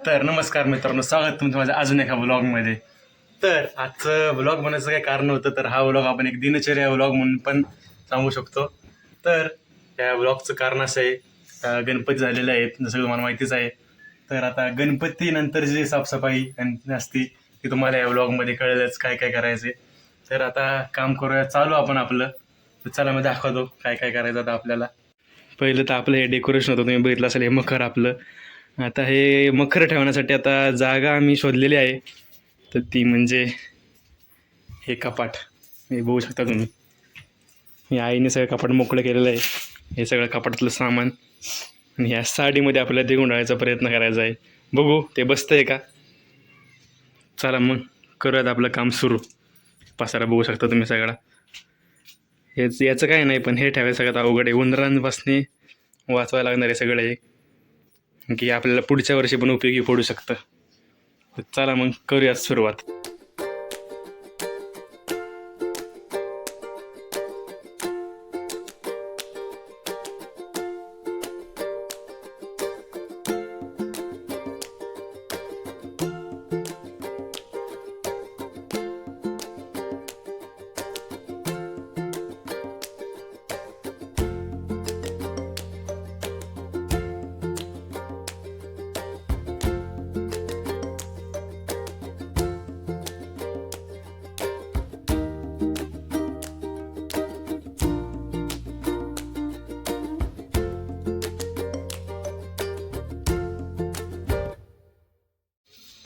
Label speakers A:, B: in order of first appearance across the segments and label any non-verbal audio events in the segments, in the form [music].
A: तर नमस्कार मित्रांनो स्वागत तुमचं माझ्या अजून एका ब्लॉगमध्ये तर आजचं ब्लॉग बनायचं काही कारण होतं तर हा ब्लॉग आपण एक दिनचर्या ब्लॉग म्हणून पण सांगू शकतो. तर या ब्लॉगचं कारण असं आहे गणपती झालेले आहेत जसं तुम्हाला माहितीच आहे. तर आता गणपतीनंतर जी साफसफाई अन- असती ती तुम्हाला या ब्लॉगमध्ये कळेलच काय काय करायचे तर आता काम करूया चालू आपण आपलं. तर चला मी दाखवतो काय काय करायचं आता आपल्याला. पहिलं तर आपलं हे डेकोरेशन होतं तुम्ही बघितलं असेल हे मखर आपलं. आता हे मखर ठेवण्यासाठी आता जागा आम्ही शोधलेली आहे. तर ती म्हणजे हे कपाट. हे बघू शकता तुम्ही. हे आईने सगळं कपाट मोकळं केलेलं आहे. हे सगळं कपाटातलं सामान. आणि ह्या साडीमध्ये आपल्याला ते गुंडाळायचा प्रयत्न करायचा आहे. बघू ते बसतं आहे का? चला मग करूयात आपलं काम सुरू. पसारा बघू शकता तुम्ही सगळा. हेच याचं काय नाही पण हे ठेवायचं सगळ्यात अवघड आहे. उंदरांपासने वाचवायला लागणार आहे सगळं. हे की आपल्याला पुढच्या वर्षी पण उपयोगी पडू शकतं. तर चला मग करूयात सुरुवात.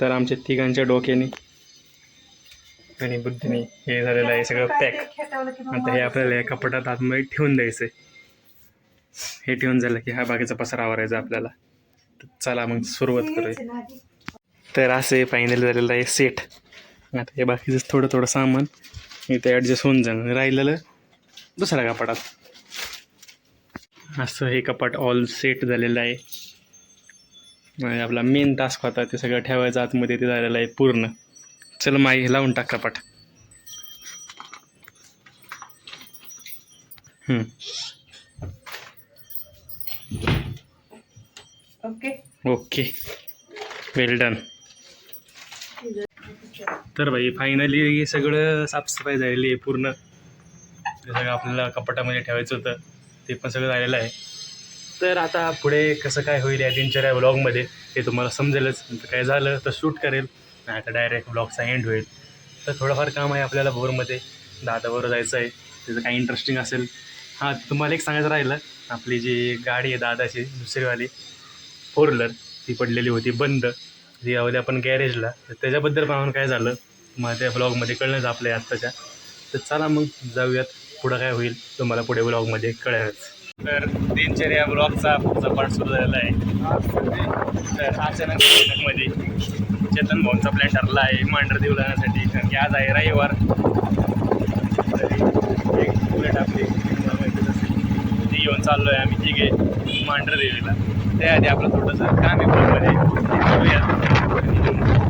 A: तर आमच्या तिघांच्या डोक्याने आणि बुद्धीने हे झालेलं आहे सगळं पॅक. आता हे आपल्याला या कपाटात आतमध्ये ठेवून द्यायचं आहे हे ठेवून झालं की हा बाकीचा पसारा आवरायचा आपल्याला. तर चला मग सुरुवात करूया. तर असे फायनल झालेलं आहे सेट आता हे बाकीचं थोडं थोडं सामान इथे ॲडजस्ट होऊन जाणं राहिलेलं दुसऱ्या कपाटात. असं हे कपाट ऑल सेट झालेलं आहे. आपला मेन टास्क होता ते सगळं ठेवायचं आतमध्ये ते झालेलं आहे पूर्ण. चल माई लावून टाक कपाट.
B: ओके.
A: ओके. वेल डन तर भाई फायनली हे सगळं साफसफाई झालेली आहे पूर्ण. ते सगळं आपल्याला कपाटामध्ये ठेवायचं होतं. ते पण सगळं झालेलं आहे. तर आता पुढे कसं काय होईल या दिनचर्या ब्लॉगमध्ये ते तुम्हाला समजेलच. काय झालं तर शूट करेल. नाही आता डायरेक्ट ब्लॉगचा एंड होईल. तर थोडंफार काम आहे आपल्याला भोरमध्ये. दादावर जायचं आहे. त्याचं काही इंटरेस्टिंग असेल. हां तुम्हाला एक सांगायचं राहिलं. आपली जी गाडी आहे दादाची दुसरीवाली फोर व्हीलर ती पडलेली होती बंद. ती आवली आपण गॅरेजला तर त्याच्याबद्दल पण काय झालं मग त्या ब्लॉगमध्ये कळणंच आपल्या आत्ताच्या. तर चला मग जाऊयात. पुढं काय होईल तुम्हाला पुढे ब्लॉगमध्ये कळेलच. तर दिनचर्या ब्लॉगचा पुढचा पार्ट सुरू झालेला आहे. तर अचानक मध्ये चेतन भाऊंचा प्लॅन ठरला आहे मांडर देऊ जाण्यासाठी कारण की आज आहे रविवार. तरी एक बुलेट आपली ती घेऊन चाललो आहे आम्ही तिघे मांडर देवीला. त्याआधी आपलं थोडंसं काम आहे ब्लॉगमध्ये.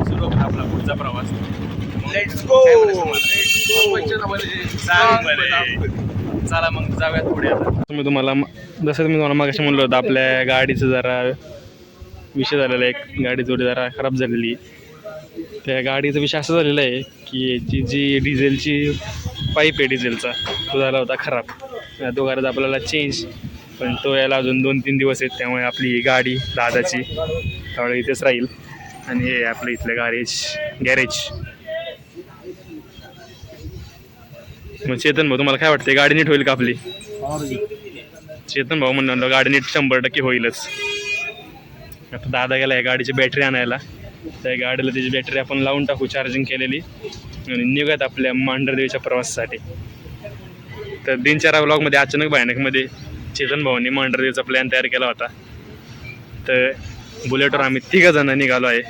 A: सुरू होता आपला पुढचा प्रवास.
C: लेट्स गो
A: चला मग जाऊयात पुढे आता. तुम्ही तुम्हाला जसं मी तुम्हाला मागाशी म्हणलं होतं आपल्या गाडीचं जरा विषय झालेला आहे. गाडी थोडी जरा खराब झालेली त्या गाडीचा विषय असा झालेला आहे की याची जी डिझेलची पाईप आहे डिझेलचा तो झाला होता खराब. तो दोघांना आपल्याला चेंज पण तो यायला अजून दोन तीन दिवस आहेत त्यामुळे आपली गाडी दादाची त्यावेळी इथेच राहील. आणि हे आपलं इथलं गॅरेज गॅरेज मग चेतन भाऊ तुम्हाला काय वाटते गाडी नीट होईल का आपली? चेतन भाऊ म्हणलं गाडी नीट शंभर टक्के होईलच. आता दादा गेला आहे गाडीची बॅटरी आणायला. त्या गाडीला त्याची बॅटरी आपण लावून टाकू चार्जिंग केलेली. आणि निघत आपल्या मांढरदेवीच्या प्रवासासाठी. तर दिनचर्या ब्लॉगमध्ये अचानक भयानकमध्ये चेतन भाऊंनी मांढरदेवीचा प्लॅन तयार केला होता. तर बुलेटवर आम्ही तिघं जण निघालो आहे.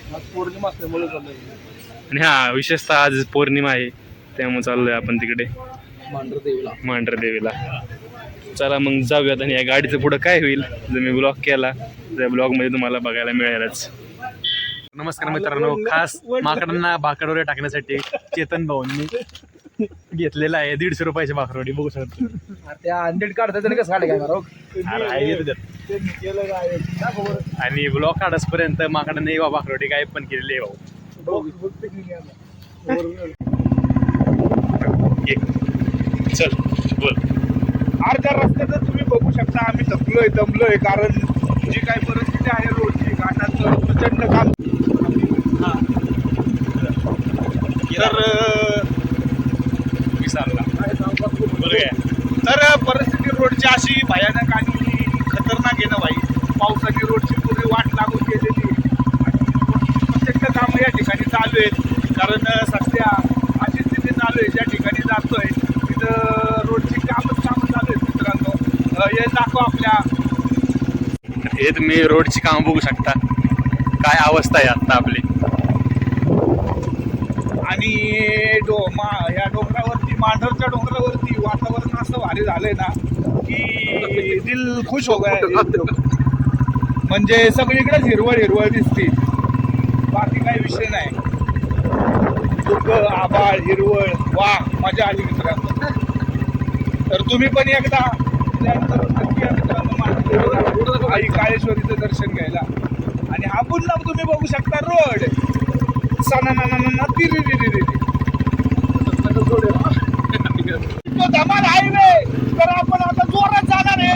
A: आणि हा विशेषतः आज पौर्णिमा आहे. त्यामुळे चाललोय आपण तिकडे.
C: मांढर देवीला
A: मांढर देवीला चला मग जाऊयात आणि या गाडीचं पुढं काय होईल जर मी ब्लॉग केला त्या ब्लॉगमध्ये तुम्हाला बघायला मिळेलच. नमस्कार मित्रांनो खास माकडांना भाकरवडे टाकण्यासाठी चेतन भाऊंनी घेतलेला आहे. दीडशे रुपयाची भाकरवडी बघू शकतो.
C: त्या अंधेड कसं
A: आहे?
C: बरं.
A: आणि ब्लॉक काढसपर्यंत माकडं नाही बाबा आखरोटी काय पण केलेली आहे भाऊ. एक. चल बोल
C: अर्ध्या रस्त्यात तुम्ही बघू शकता आम्ही दमलोय दमलोय कारण जी काही परिस्थिती आहे रोडची घाटाचं प्रचंड काम. तर
A: विसरला.
C: तर परिस्थिती रोडची अशी भयानक आणि खतरनाक आहे ना भाई. पावसाची रोडची पूर्वी वाट लागून गेलेली आणि प्रचंड कामं या ठिकाणी चालू आहेत कारण अं, सध्या अशी स्थिती चालू आहे ज्या ठिकाणी जातोय तिथं रोडची कामच कामं चालू आहेत मित्रांनो अं, हे दाखव आपल्या
A: हे तुम्ही रोडची कामं बघू शकता. काय अवस्था आहे आता आपली.
C: आणि डो मा या डोंगरावरती मांढरच्या डोंगरावरती वातावरण असं भारी झालंय ना की दिल खुश हो गया म्हणजे सगळीकडेच हिरवळ हिरवळ दिसते. बाकी काही विषय नाही. दुःख आभाळ हिरवळ वा मजा आली मित्रांनो. तर तुम्ही पण एकदा plan करून नक्की या मित्रांनो मांढरदेवाला आई काळेश्वरीचं दर्शन घ्यायला. आणि हा पुन्हा तुम्ही बघू शकता रोड. सना तिरी तो धमाल हायवे तर आपण आता जोरात जाणार आहे.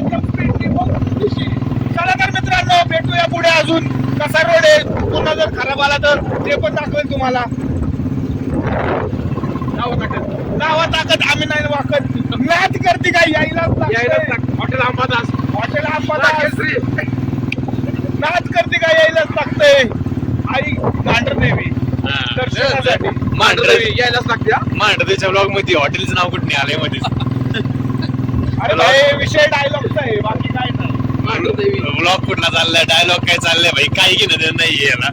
C: चला तर मित्रांनो भेटूया पुढे अजून. कसा रोड आहे? पुन्हा जर खराब आला तर ते पण दाखवेल तुम्हाला. नावा ताकद नावा ताकद आम्ही नाही वाकत. मॅच करते काय यायला हॉटेल अंबादास हॉटेल अंबादास नाच करते काय यायलाच लागतंय? आई मांडर नेवी. दर्शनासाठी.
A: मांडरदेवी
C: यायलाच लागते?
A: मांडरदेवीच्या ब्लॉगमध्ये हॉटेलचं नाव कुठे नाही आलंयमध्ये
C: अरे भाई विषय डायलॉगचा आहे बाकी काय नाही.
A: ब्लॉग कुठला चाललाय? डायलॉग काय चाललाय भाई? काही घेणं देणं नाहीये ना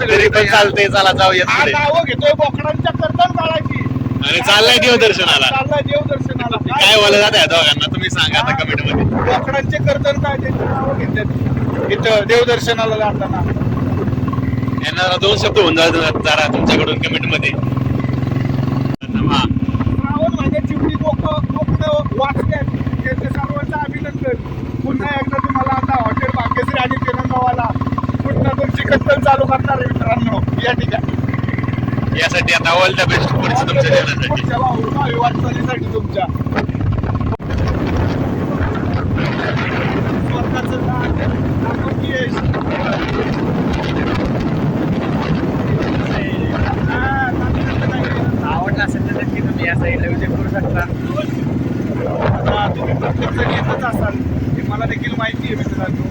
A: तरी पण चालतंय चला जाऊया
C: हा. नाव घेतोय बोकडांच्या कर्तन काळाची
A: आणि चाललाय देवदर्शनाला.
C: चाललाय देवदर्शनाला
A: काय बोलत जात आहे दोघांना? तुम्ही सांगा आता कमेंटमध्ये.
C: बोकडांचे कर्तन नाव घेतात इथं देवदर्शनाला जाताना.
A: यांना दोन शब्द होऊन जातात जरा तुमच्याकडून कमेंटमध्ये हा.
C: श्रावण महिन्यात चिवडी लोक कोकण वाचल्यात त्यांचे सर्वांचं अभिनंदन पुन्हा एकदा तुम्हाला आता हॉटेल भाग्यश्री आणि तेलंगावाला पुन्हा तुमची कत्तल चालू करणार आहे मित्रांनो या ठिकाणी
A: यासाठी आता ऑल द बेस्ट पुढचं तुमच्या जीवनासाठी
C: वाटचालीसाठी तुमच्या की
A: आवडला असेल तर नक्की तुम्ही या साईडला करू शकता
C: आता तुम्ही प्रत्येक जण येतच असाल हे. मला देखील माहिती आहे मित्रांनो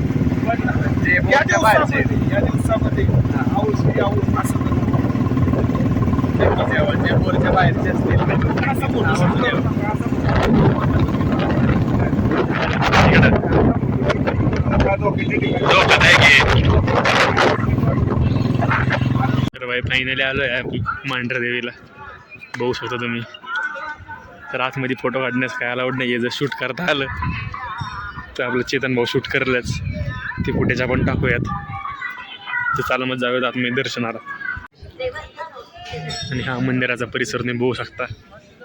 C: पण या दिवसामध्ये या दिवसामध्ये आऊस आऊस असं
A: जे बोरच्या बाहेरचे असतील तर बाई फायनली आलो आहे मांढर देवीला. बघू शकता तुम्ही. तर आतमध्ये फोटो काढण्यास काय अलाउड नाही आहे जर शूट करता आलं तर आपलं चेतन भाऊ शूट करलंच. ते फुटेज आपण टाकूयात. तर चालू मग जाऊयात आतमध्ये दर्शनाला. आणि हा मंदिराचा परिसर तुम्ही बघू शकता.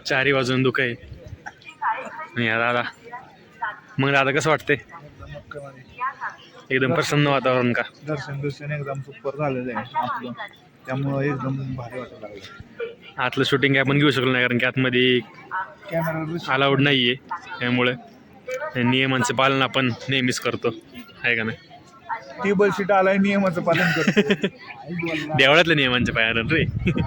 A: चारी बाजून दुःख आहे. आणि हा दादा. मग दादा कसं वाटतंय? एकदम प्रसन्न वातावरण का?
C: दर्शन दर्शन एकदम सुपर झालेलं आहे. त्यामुळं एकदम भारी वाटायला लागलं.
A: आतलं शूटिंग काय आपण घेऊ शकलो नाही कारण की आतमध्ये
C: कॅमेरा
A: अलाउड नाही आहे त्यामुळे. नियमांचं पालन आपण नेहमीच करतो. आहे का नाही?
C: टेबल सीट आलाय नियमाचं पालन करतो [laughs]
A: देवळातल्या नियमांचं पालन रे. [laughs]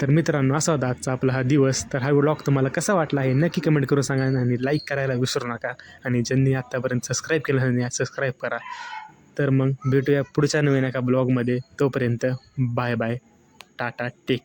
A: तर मित्रांनो असा होता आजचा आपला हा दिवस. तर हा व्लॉग तुम्हाला कसा वाटला आहे नक्की कमेंट करून सांगा आणि लाईक करायला विसरू नका. आणि ज्यांनी आत्तापर्यंत सबस्क्राईब केलं नाही सबस्क्राईब करा. तर मग भेटूया पुढच्या नवीन एका ब्लॉगमध्ये तोपर्यंत बाय बाय टाटा टेक